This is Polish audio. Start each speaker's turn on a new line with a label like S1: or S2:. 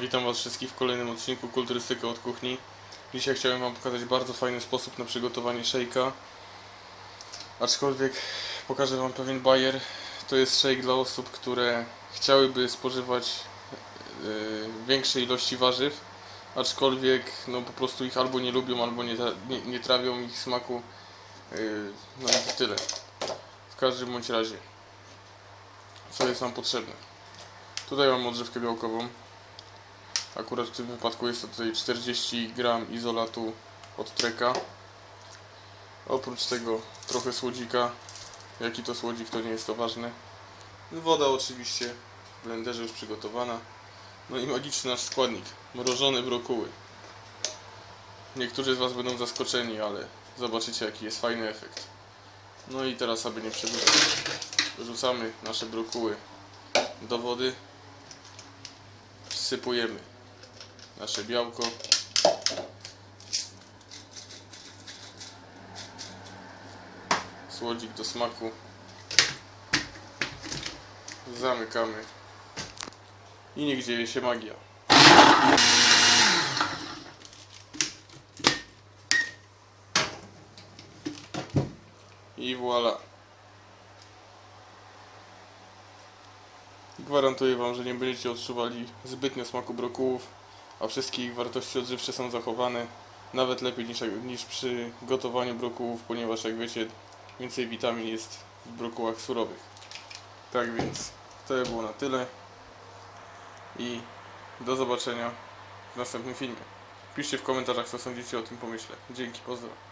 S1: Witam Was wszystkich w kolejnym odcinku Kulturystyka od Kuchni. Dzisiaj chciałem Wam pokazać bardzo fajny sposób na przygotowanie szejka. Aczkolwiek pokażę Wam pewien bajer. To jest szejk dla osób, które chciałyby spożywać yy, większej ilości warzyw, aczkolwiek no, po prostu ich albo nie lubią, albo nie, nie, nie trawią ich smaku. Yy, no i tyle. W każdym bądź razie, co jest nam potrzebne? Tutaj mam odżywkę białkową. Akurat w tym wypadku jest to tutaj 40 gram izolatu od treka. Oprócz tego trochę słodzika. Jaki to słodzik, to nie jest to ważne. Woda oczywiście w blenderze już przygotowana. No i magiczny nasz składnik. Mrożone brokuły. Niektórzy z Was będą zaskoczeni, ale zobaczycie jaki jest fajny efekt. No i teraz aby nie przedłużać. Wrzucamy nasze brokuły do wody. Wsypujemy nasze białko. Słodzik do smaku. Zamykamy. I niech dzieje się magia. I voilà. Gwarantuję Wam, że nie będziecie odczuwali zbytnio smaku brokułów, a wszystkie ich wartości odżywcze są zachowane. Nawet lepiej niż, niż przy gotowaniu brokułów, ponieważ jak wiecie, więcej witamin jest w brokułach surowych. Tak więc to by było na tyle i do zobaczenia w następnym filmie. Piszcie w komentarzach, co sądzicie o tym pomyśle. Dzięki, pozdrawiam.